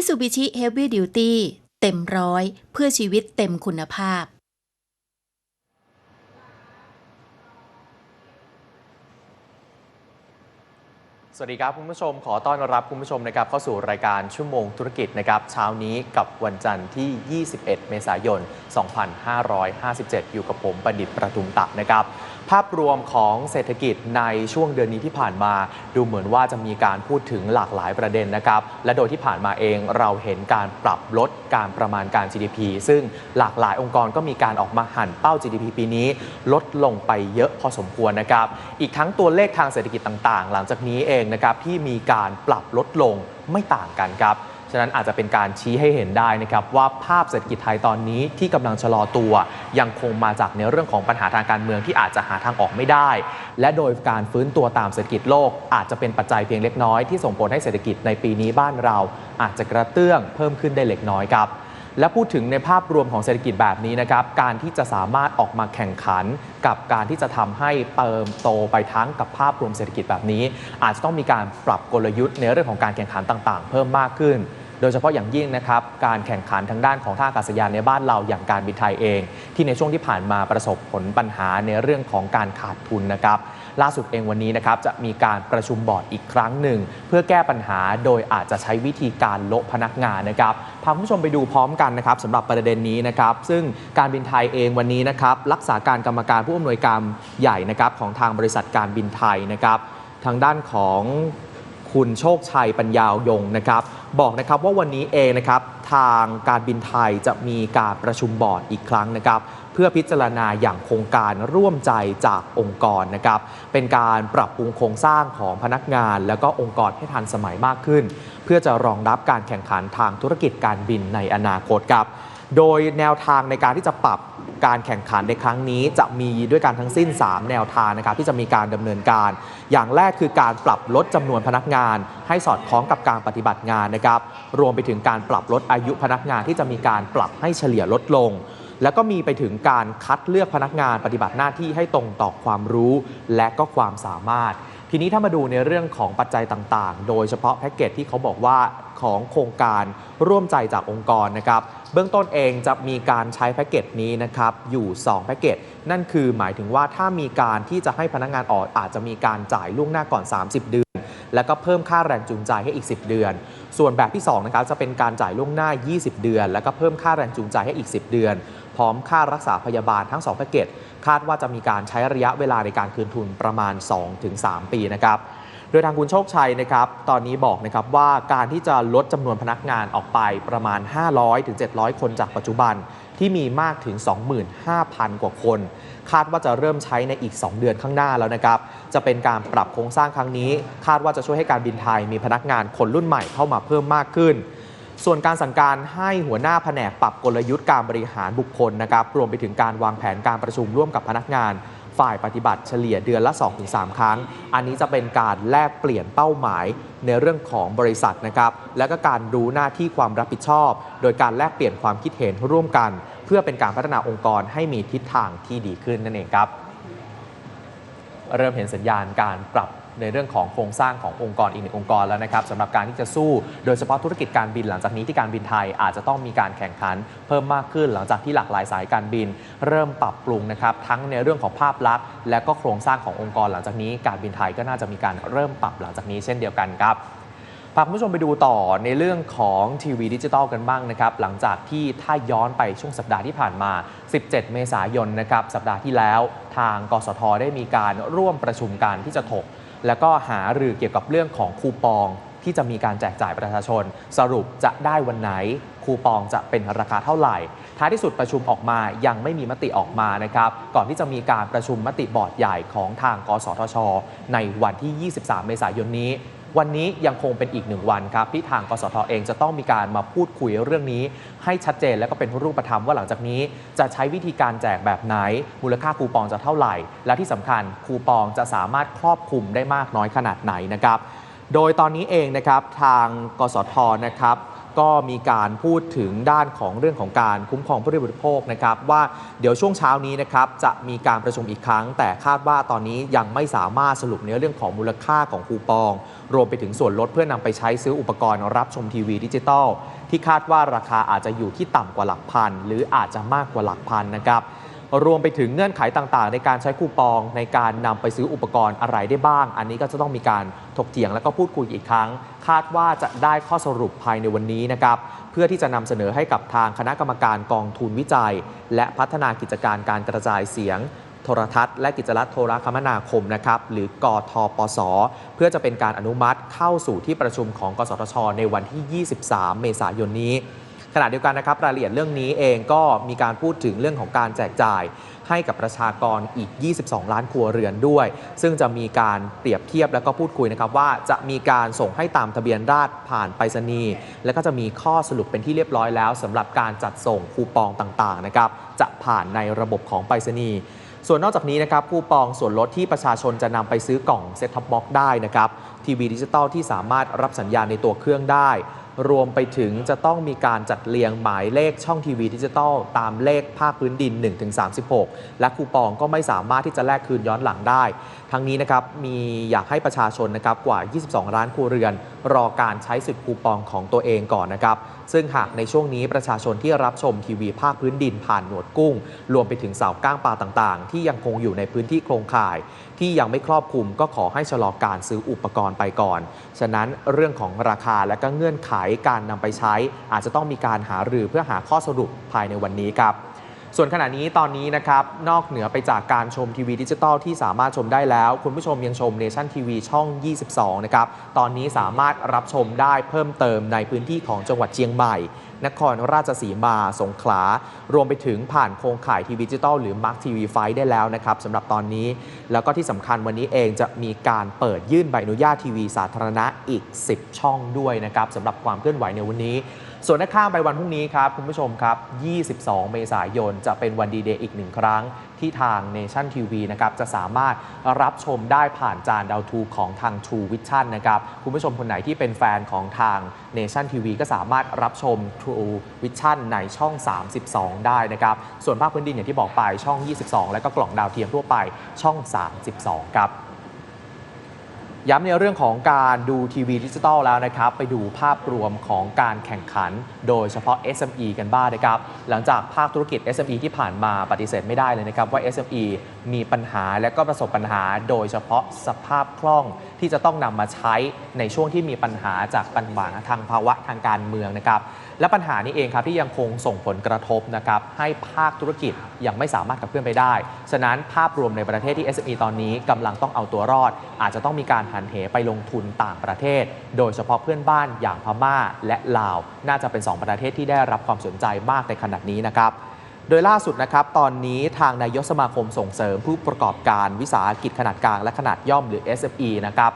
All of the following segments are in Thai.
มิ t ูบิชิเฮฟวี่ดิวตี้เต็มร้อยเพื่อชีวิตเต็มคุณภาพ สวัสดีครับคุณผู้ชม ขอต้อนรับคุณผู้ชมนะครับเข้าสู่รายการชั่วโมงธุรกิจนะครับเช้านี้กับวันจันทร์ที่ 21 เมษายน 2557 อยู่กับผมประดิษฐ์ประทุมตะนะครับ ภาพรวมของเศรษฐกิจในช่วงเดือนนี้ที่ผ่านมา ดูเหมือนว่าจะมีการพูดถึงหลากหลายประเด็นนะครับ และโดยที่ผ่านมาเองเราเห็นการปรับลดการประมาณการ GDP ซึ่งหลากหลายองค์กรก็มีการออกมาหั่นเป้า GDP ปีนี้ ลดลงไปเยอะพอสมควรนะครับ อีกทั้งตัวเลขทางเศรษฐกิจต่างๆ หลังจากนี้เองนะครับที่มีการปรับลดลงไม่ต่างกันครับ ฉะนั้นอาจจะเป็นการชี้ให้เห็นได้นะครับว่าภาพเศรษฐกิจไทยตอนนี้ที่กำลังชะลอตัว ยังคงมาจากในเรื่องของปัญหาทางการเมืองที่อาจจะหาทางออกไม่ได้ และโดยการฟื้นตัวตามเศรษฐกิจโลก อาจจะเป็นปัจจัยเพียงเล็กน้อยที่ส่งผลให้เศรษฐกิจในปีนี้บ้านเรา อาจจะกระเตื้องเพิ่มขึ้นได้เล็กน้อยครับ และพูดถึงในภาพรวมของเศรษฐกิจแบบนี้นะครับ การที่จะสามารถออกมาแข่งขัน กับการที่จะทำให้เติมโตไปทั้งกับภาพรวมเศรษฐกิจแบบนี้ อาจจะต้องมีการปรับกลยุทธ์ในเรื่องของการแข่งขันต่างๆ เพิ่มมากขึ้นโดยเฉพาะอย่างยิ่งนะครับการแข่งขันทางด้านของท่าอากาศยานในบ้านเราอย่างการบินไทยเอง ที่ในช่วงที่ผ่านมาประสบผลปัญหาในเรื่องของการขาดทุนนะครับ ล่าสุดเองวันนี้นะครับจะมีการประชุมบอร์ดอีกครั้งหนึ่ง เพื่อแก้ปัญหาโดยอาจจะใช้วิธีการโละพนักงานนะครับพาคุณผู้ชมไปดูพร้อมกันนะครับสำหรับประเด็นนี้นะครับ ซึ่งการบินไทยเองวันนี้นะครับรักษาการกรรมการผู้อำนวยการใหญ่นะครับของทางบริษัทการบินไทยนะครับ ทางด้านของคุณโชคชัยปัญญายงนะครับบอกนะครับว่าวันนี้เองนะครับทางการบินไทยจะมีการประชุมบอร์ดอีกครั้งนะครับ เพื่อพิจารณาอย่างโครงการร่วมใจจากองค์กรนะครับเป็นการปรับปรุงโครงสร้างของพนักงาน แล้วก็องค์กรให้ทันสมัยมากขึ้น เพื่อจะรองรับการแข่งขันทางธุรกิจการบินในอนาคตครับโดยแนวทางในการที่จะปรับการแข่งขันในครั้งนี้จะมีด้วยกันทั้งสิ้น 3 แนวทางนะครับที่จะมีการดำเนินการ อย่างแรกคือการปรับลดจำนวนพนักงาน ให้สอดคล้องกับการปฏิบัติงานนะครับรวมไปถึงการปรับลดอายุพนักงานที่จะมีการปรับให้เฉลี่ยลดลง แล้วก็มีไปถึงการคัดเลือกพนักงานปฏิบัติหน้าที่ให้ตรงต่อความรู้และก็ความสามารถ ทีนี้ถ้ามาดูในเรื่องของปัจจัยต่างๆ โดยเฉพาะแพ็กเกจที่เขาบอกว่าของโครงการร่วมใจจากองค์กรนะครับเบื้องต้นเองจะมีการใช้แพ็กเกจนี้นะครับอยู่ 2 แพ็กเกจนั่นคือหมายถึงว่าถ้ามีการที่จะให้พนักงานออกอาจจะมีการจ่ายล่วงหน้าก่อน 30 เดือน แล้วก็เพิ่มค่าแรงจูงใจให้อีก 10 เดือน ส่วนแบบที่2นะครับจะเป็นการจ่ายล่วงหน้า 20 เดือน แล้วก็เพิ่มค่าแรงจูงใจให้อีก 10 เดือน พร้อมค่ารักษาพยาบาลทั้ง2แพ็กเกจคาดว่าจะมีการใช้ระยะเวลาในการคืนทุนประมาณ 2-3 ปีนะครับโดยทางคุณโชคชัยนะครับ ตอนนี้บอกนะครับว่าการที่จะลดจำนวนพนักงานออกไปประมาณ 500-700 คนจากปัจจุบัน ที่มีมากถึง 25,000 กว่าคน คาดว่าจะเริ่มใช้ในอีก 2 เดือนข้างหน้าแล้วนะครับ จะเป็นการปรับโครงสร้างครั้งนี้ คาดว่าจะช่วยให้การบินไทยมีพนักงานคนรุ่นใหม่เข้ามาเพิ่มมากขึ้น ส่วนการสั่งการให้หัวหน้าแผนกปรับกลยุทธ์การบริหารบุคคลนะครับ รวมไปถึงการวางแผนการประชุมร่วมกับพนักงาน ฝ่ายปฏิบัติเฉลี่ยเดือนละ 2-3 ครั้ง อันนี้จะเป็นการแลกเปลี่ยนเป้าหมายในเรื่องของบริษัทนะครับและก็การรู้หน้าที่ความรับผิดชอบ โดยการแลกเปลี่ยนความคิดเห็นร่วมกัน เพื่อเป็นการพัฒนาองค์กรให้มีทิศทางที่ดีขึ้นนั่นเองครับ เริ่มเห็นสัญญาณการปรับ ในเรื่องของโครงสร้างขององค์กรอีกหนึ่งองค์กรแล้วนะครับสำหรับการที่จะสู้โดยเฉพาะธุรกิจการบินหลังจากนี้ที่การบินไทยอาจจะต้องมีการแข่งขันเพิ่มมากขึ้น หลังจากที่หลากหลายสายการบิน เริ่มปรับปรุงนะครับทั้งในเรื่องของภาพลักษณ์และก็โครงสร้างขององค์กรหลังจากนี้การบินไทยก็น่าจะมีการเริ่มปรับหลังจากนี้เช่นเดียวกันครับพาคุณผู้ชมไปดูต่อในเรื่องของทีวีดิจิตอลกันบ้างนะครับ หลังจากที่ถ้าย้อนไปช่วงสัปดาห์ที่ผ่านมา 17 เมษายนนะครับ สัปดาห์ที่แล้ว ทางกสทได้มีการร่วมประชุมกันที่จะถก แล้วก็หารือเกี่ยวกับเรื่องของคูปองที่จะมีการแจกจ่ายประชาชน สรุปจะได้วันไหนคูปองจะเป็นราคาเท่าไหร่ ท้ายที่สุดประชุมออกมายังไม่มีมติออกมานะครับ ก่อนที่จะมีการประชุมมติบอร์ดใหญ่ของทางกสทช ในวันที่ 23 เมษายนนี้ วันนี้ยังคงเป็นอีกหนึ่งวันครับที่ทางกสทเองจะต้องมีการมาพูดคุยเรื่องนี้ ให้ชัดเจนและก็เป็นรูปธรรมว่าหลังจากนี้จะใช้วิธีการแจกแบบไหน มูลค่าคูปองจะเท่าไหร่ และที่สำคัญคูปองจะสามารถครอบคลุมได้มากน้อยขนาดไหนนะครับ โดยตอนนี้เองนะครับทางกสทนะครับ ก็มีการพูดถึงด้านของเรื่องของการคุ้มครองผู้บริโภคนะครับว่าเดี๋ยวช่วงเช้านี้นะครับจะมีการประชุมอีกครั้ง แต่คาดว่าตอนนี้ยังไม่สามารถสรุปในเรื่องของมูลค่าของคูปอง รวมไปถึงส่วนลดเพื่อนำไปใช้ซื้ออุปกรณ์รับชมทีวีดิจิตอลที่คาดว่าราคาอาจจะอยู่ที่ต่ำกว่าหลักพัน หรืออาจจะมากกว่าหลักพันนะครับ รวมไปถึงเงื่อนไขต่างๆ ในการใช้คูปองในการนำไปซื้ออุปกรณ์อะไรได้บ้าง อันนี้ก็จะต้องมีการถกเถียงแล้วก็พูดคุยอีกครั้ง คาดว่าจะได้ข้อสรุปภายในวันนี้นะครับเพื่อที่จะนำเสนอให้กับทางคณะกรรมการกองทุนวิจัย และพัฒนากิจการการกระจายเสียงโทรทัศน์และกิจรัฐโทรคมนาคมนะครับหรือกทปส เพื่อจะเป็นการอนุมัติเข้าสู่ที่ประชุมของกสทช ในวันที่ 23 เมษายนนี้ ขณะเดียวกันนะครับรายละเอียดเรื่องนี้เองก็มีการพูดถึงเรื่องของการแจกจ่ายให้กับประชากรอีก 22 ล้านครัวเรือนด้วย ซึ่งจะมีการเปรียบเทียบแล้วก็พูดคุยนะครับว่าจะมีการส่งให้ตามทะเบียนราษฎร์ผ่านไปรษณีย์และก็จะมีข้อสรุปเป็นที่เรียบร้อยแล้วสำหรับการจัดส่งคูปองต่างๆนะครับจะผ่านในระบบของไปรษณีย์ส่วนนอกจากนี้นะครับคูปองส่วนลดที่ประชาชนจะนำไปซื้อกล่องเซ็ตท็อปบ็อกได้นะครับทีวีดิจิตอลที่สามารถรับสัญญาณในตัวเครื่องได้รวมไปถึงจะต้องมีการจัดเรียงหมายเลขช่องทีวีดิจิตอลตามเลขภาคพื้นดิน 1-36 และคูปองก็ไม่สามารถที่จะแลกคืนย้อนหลังได้ ทั้งนี้นะครับมีอยากให้ประชาชนนะครับกว่า 22 ล้านครัวเรือน รอการใช้สิทธิ์คูปองของตัวเองก่อนนะครับ ซึ่งหากในช่วงนี้ประชาชนที่รับชมทีวีภาคพื้นดินผ่านหนวดกุ้ง รวมไปถึงเสาก้างปลาต่างๆ ที่ยังคงอยู่ในพื้นที่โครงข่าย ที่ยังไม่ครอบคลุมก็ขอให้ชะลอการซื้ออุปกรณ์ไปก่อน ฉะนั้นเรื่องของราคาและก็เงื่อนไขการนำไปใช้ อาจจะต้องมีการหารือเพื่อหาข้อสรุปภายในวันนี้ครับ ส่วนขณะนี้ตอนนี้นะครับ นอกเหนือไปจากการชมทีวีดิจิตอลที่สามารถชมได้แล้ว คุณผู้ชมยังชมเนชั่นทีวีช่อง 22 นะครับ ตอนนี้สามารถรับชมได้เพิ่มเติมในพื้นที่ของจังหวัดเชียงใหม่ นครราชสีมา สงขลา รวมไปถึงผ่านโครงข่ายทีวีดิจิตอลหรือมาร์คทีวีไฟได้แล้วนะครับสำหรับตอนนี้ แล้วก็ที่สำคัญวันนี้เองจะมีการเปิดยื่นใบอนุญาตทีวีสาธารณะอีก 10 ช่องด้วยนะครับสำหรับความเคลื่อนไหวในวันนี้ ส่วนหน้าข้ามไปวันพรุ่งนี้ครับคุณผู้ชมครับ 22 เมษายนจะเป็นวันดีเดย์อีกหนึ่งครั้ง ที่ทาง Nation TV นะครับจะสามารถรับชมได้ผ่านจานดาวทูของทาง True Vision นะครับคุณผู้ชมคนไหนที่เป็นแฟนของทาง Nation TV ก็สามารถรับชม True Vision ในช่อง 32 ได้นะครับส่วนภาคพื้นดินอย่างที่บอกไปช่อง 22 และก็กล่องดาวเทียมทั่วไปช่อง 32 ครับ ย้ำในเรื่องของการดูทีวีดิจิตอลแล้วนะครับ ไปดูภาพรวมของการแข่งขัน โดยเฉพาะ SME กันบ้างนะครับ หลังจากภาคธุรกิจ SME ที่ผ่านมาปฏิเสธไม่ได้เลยนะครับ ว่า SME มีปัญหาและก็ประสบปัญหา โดยเฉพาะสภาพคล่องที่จะต้องนำมาใช้ในช่วงที่มีปัญหาจากปัญหาทางภาวะทางการเมืองนะครับ และปัญหานี้เองครับที่ยังคงส่งผลกระทบนะครับให้ภาคธุรกิจยังไม่สามารถขับเคลื่อนไปได้ ฉะนั้นภาพรวมในประเทศที่ SME ตอนนี้กำลังต้องเอาตัวรอด อาจจะต้องมีการหันเหไปลงทุนต่างประเทศ โดยเฉพาะเพื่อนบ้านอย่างพม่าและลาว น่าจะเป็น 2 ประเทศที่ได้รับความสนใจมากในขณะนี้นะครับโดยล่าสุดนะครับ ตอนนี้ทางนายกสมาคมส่งเสริมผู้ประกอบการวิสาหกิจขนาดกลางและขนาดย่อมหรือ SME นะครับ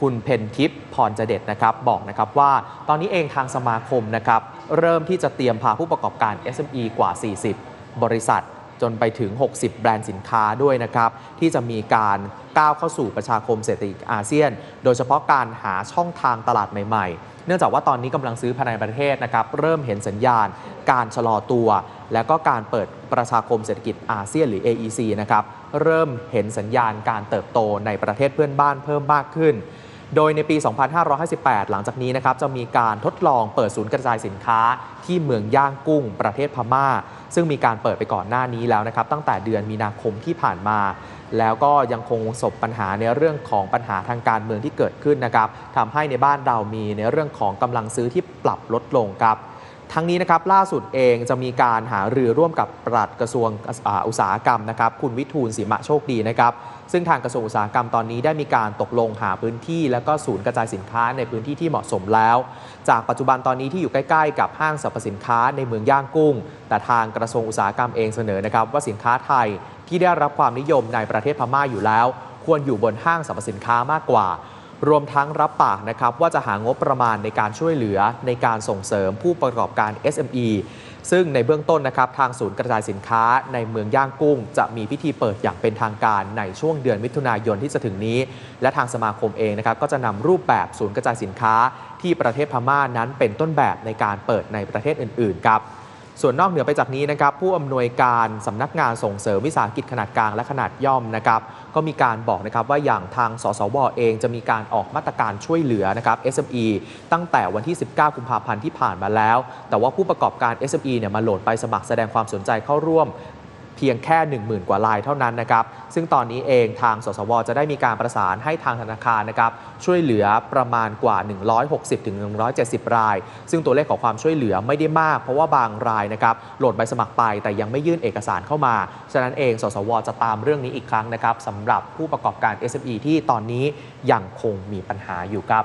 คุณเพนทิพย์พรเจเด็ดนะครับบอกนะครับว่า ตอนนี้เองทางสมาคมนะครับ เริ่มที่จะเตรียมพาผู้ประกอบการ SME กว่า 40 บริษัทจนไปถึง 60 แบรนด์สินค้าด้วยนะครับ ที่จะมีการก้าวเข้าสู่ประชาคมเศรษฐกิจอาเซียน โดยเฉพาะการหาช่องทางตลาดใหม่ๆ เนื่องจากว่าตอนนี้กำลังซื้อภายในประเทศนะครับ เริ่มเห็นสัญญาณ การชะลอตัว แล้วก็การเปิดประชาคมเศรษฐกิจอาเซียนหรือ AEC นะครับ เริ่มเห็นสัญญาณการเติบโตในประเทศเพื่อนบ้านเพิ่มมากขึ้น โดยในปี 2558 หลังจากนี้นะครับจะมีการทดลองเปิดศูนย์กระจายสินค้าที่เมืองย่างกุ้ง ประเทศพม่า ซึ่งมีการเปิดไปก่อนหน้านี้แล้วนะครับตั้งแต่เดือนมีนาคมที่ผ่านมา แล้วก็ยังคงสบปัญหาในเรื่องของปัญหาทางการเมืองที่เกิดขึ้นนะครับทำให้ในบ้านเรามีในเรื่องของกำลังซื้อที่ปรับลดลงครับทั้งนี้นะครับล่าสุดเองจะมีการหารือร่วมกับปลัดกระทรวงอุตสาหกรรมนะครับคุณวิทูลศรีมะโชคดีนะครับ ซึ่งทางกระทรวงอุตสาหกรรมตอนนี้ได้มีการตกลงหาพื้นที่ และก็ศูนย์กระจายสินค้าในพื้นที่ที่เหมาะสมแล้ว จากปัจจุบันตอนนี้ที่อยู่ใกล้ ๆ กับห้างสรรพสินค้าในเมืองย่างกุ้ง แต่ทางกระทรวงอุตสาหกรรมเองเสนอนะครับว่าสินค้าไทยที่ได้รับความนิยมในประเทศพม่าอยู่แล้ว ควรอยู่บนห้างสรรพสินค้ามากกว่า รวมทั้งรับปากนะครับว่าจะหางบประมาณในการช่วยเหลือในการส่งเสริมผู้ประกอบการ SME ซึ่งในเบื้องต้นนะครับทางศูนย์กระจายสินค้าในเมืองย่างกุ้ง จะมีพิธีเปิดอย่างเป็นทางการในช่วงเดือนมิถุนายนที่จะถึงนี้ และทางสมาคมเองนะครับก็จะนำรูปแบบศูนย์กระจายสินค้า ที่ประเทศพม่านั้นเป็นต้นแบบในการเปิดในประเทศอื่นๆครับ ส่วนนอกเหนือไปจากนี้นะครับผู้อำนวยการสำนักงานส่งเสริมวิสาหกิจขนาดกลางและขนาดย่อมนะครับก็มีการบอกนะครับว่าอย่างทางสสวเองจะมีการออกมาตรการช่วยเหลือนะครับ SME ตั้งแต่วันที่ 19 กุมภาพันธ์ที่ผ่านมาแล้ว แต่ว่าผู้ประกอบการ SME เนี่ยมาโหลดไปสมัครแสดงความสนใจเข้าร่วม เพียงแค่ 10,000 กว่าลายเท่านั้นนะครับ ซึ่งตอนนี้เองทางสสว จะได้มีการประสานให้ทางธนาคารนะครับช่วยเหลือประมาณกว่า 160ถึง170 ราย ซึ่งตัวเลขของความช่วยเหลือไม่ได้มาก เพราะว่าบางรายนะครับโหลดใบสมัครไปแต่ยังไม่ยื่นเอกสารเข้ามา ฉะนั้นเอง สสว จะตามเรื่องนี้อีกครั้งนะครับสำหรับผู้ประกอบการ SME ที่ตอนนี้ยังคงมีปัญหาอยู่ครับ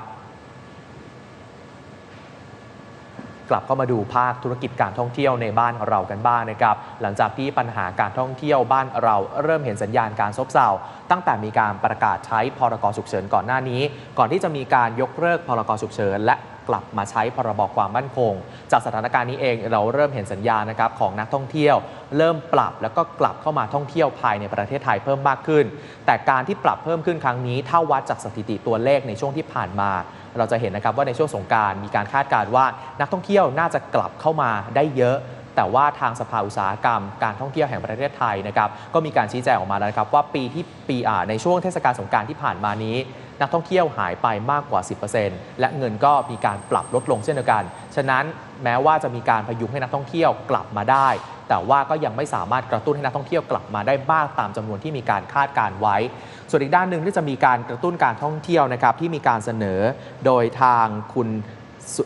กลับเข้ามาดูภาคธุรกิจการท่องเที่ยวในบ้านเรากันบ้างนะครับ หลังจากที่ปัญหาการท่องเที่ยวบ้านเราเริ่มเห็นสัญญาณการซบเซาตั้งแต่มีการประกาศใช้พรกฉุกเฉินก่อนหน้านี้ ก่อนที่จะมีการยกเลิกพรกฉุกเฉินและกลับมาใช้พรบความมั่นคง จากสถานการณ์นี้เองเราเริ่มเห็นสัญญาณนะครับของนักท่องเที่ยว เริ่มปรับแล้วก็กลับเข้ามาท่องเที่ยวภายในประเทศไทยเพิ่มมากขึ้น แต่การที่ปรับเพิ่มขึ้นครั้งนี้ถ้าวัดจากสถิติตัวเลขในช่วงที่ผ่านมา เราจะเห็นนะครับว่าในช่วงสงการมีการคาดการณ์ว่านักท่องเที่ยวน่าจะกลับเข้ามาได้เยอะแต่ว่าทางสภาอุตสาหกรรม การท่องเที่ยวแห่งประเทศไทยนะครับก็มีการชี้แจงออกมาแล้วนะครับว่าปีที่ปีอ่าในช่วงเทศกาลสงการที่ผ่านมานี้ นักท่องเที่ยวหายไปมากกว่า 10%และเงินก็มีการปรับลดลงเช่นเดียวกัน ฉะนั้นแม้ว่าจะมีการพยุงให้นักท่องเที่ยวกลับมาได้ แต่ว่าก็ยังไม่สามารถกระตุ้นให้นักท่องเที่ยวกลับมาได้มากตามจำนวนที่มีการคาดการไว้ ส่วนอีกด้านหนึ่งที่จะมีการกระตุ้นการท่องเที่ยวนะครับที่มีการเสนอโดยทางคุณ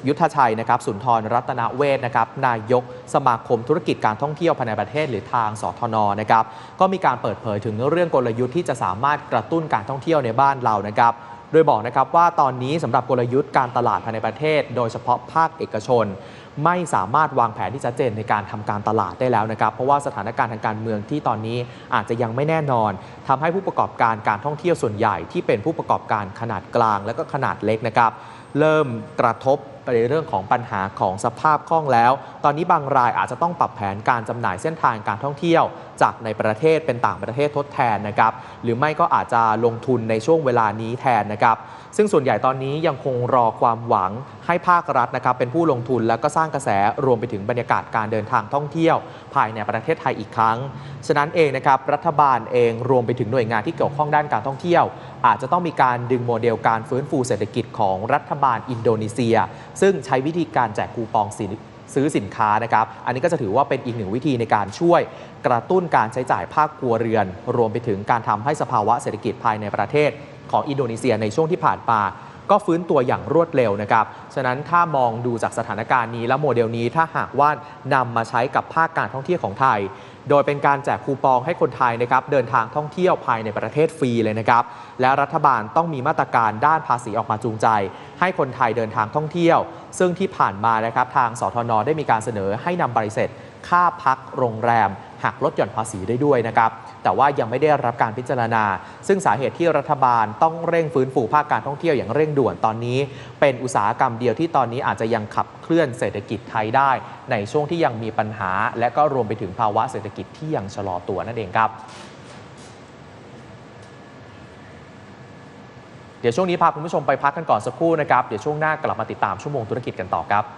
ยุทธชัยนะครับสุนทรรัตนเวศนะครับนายกสมาคมธุรกิจการท่องเที่ยวภายในประเทศหรือทางสทนนะครับก็มีการเปิดเผยถึงเรื่องกลยุทธ์ที่จะสามารถกระตุ้นการท่องเที่ยวในบ้านเรานะครับโดยบอกนะครับว่าตอนนี้สำหรับกลยุทธ์การตลาดภายในประเทศ โดยเฉพาะภาคเอกชน ไม่สามารถวางแผนที่ชัดเจนในการทำการตลาดได้แล้วนะครับ เพราะว่าสถานการณ์ทางการเมืองที่ตอนนี้อาจจะยังไม่แน่นอนทำให้ผู้ประกอบการการท่องเที่ยวส่วนใหญ่ที่เป็นผู้ประกอบการขนาดกลาง และก็ขนาดเล็กนะครับ เริ่มกระทบไปในเรื่องของปัญหาของสภาพคล่องแล้วตอนนี้บางรายอาจจะต้องปรับแผนการจำหน่ายเส้นทางการท่องเที่ยว จากในประเทศเป็นต่างประเทศทดแทนนะครับหรือไม่ก็อาจจะลงทุนในช่วงเวลานี้แทนนะครับซึ่งส่วนใหญ่ตอนนี้ยังคงรอความหวังให้ภาครัฐนะครับเป็นผู้ลงทุนแล้วก็สร้างกระแสรวมไปถึงบรรยากาศการเดินทางท่องเที่ยว ภายในประเทศไทยอีกครั้ง ฉะนั้นเองนะครับรัฐบาลเองรวมไปถึงหน่วยงานที่เกี่ยวข้องด้านการท่องเที่ยว อาจจะต้องมีการดึงโมเดลการฟื้นฟูเศรษฐกิจของรัฐบาลอินโดนีเซีย ซึ่งใช้วิธีการแจกคูปองสิน ซื้อสินค้านะครับ อันนี้ก็จะถือว่าเป็นอีกหนึ่งวิธีในการช่วยกระตุ้นการใช้จ่ายภาคครัวเรือน รวมไปถึงการทำให้สภาวะเศรษฐกิจภายในประเทศ ของอินโดนีเซียในช่วงที่ผ่านมาก็ฟื้นตัวอย่างรวดเร็วนะครับ ฉะนั้นถ้ามองดูจากสถานการณ์นี้และโมเดลนี้ถ้าหากว่านำมาใช้กับภาคการท่องเที่ยวของไทย โดยเป็นการแจกคูปองให้คนไทยนะครับเดินทางท่องเที่ยวภายในประเทศฟรีเลยนะครับ และรัฐบาลต้องมีมาตรการด้านภาษีออกมาจูงใจ ให้คนไทยเดินทางท่องเที่ยว ซึ่งที่ผ่านมานะครับทางสทนได้มีการเสนอให้นำใบเสร็จ ค่าพักโรงแรมหักลดหย่อนภาษีได้ด้วยนะครับ แต่ว่ายังไม่ได้รับการพิจารณา ซึ่งสาเหตุที่รัฐบาลต้องเร่งฟื้นฟูภาคการท่องเที่ยวอย่างเร่งด่วนตอนนี้ เป็นอุตสาหกรรมเดียวที่ตอนนี้อาจจะยังขับเคลื่อนเศรษฐกิจไทยได้ ในช่วงที่ยังมีปัญหา และก็รวมไปถึงภาวะเศรษฐกิจที่ยังชะลอตัวนั่นเองครับเดี๋ยวช่วงนี้พาคุณผู้ชมไปพักกันก่อนสักครู่นะครับ เดี๋ยวช่วงหน้ากลับมาติดตามชั่วโมงธุรกิจกันต่อครับ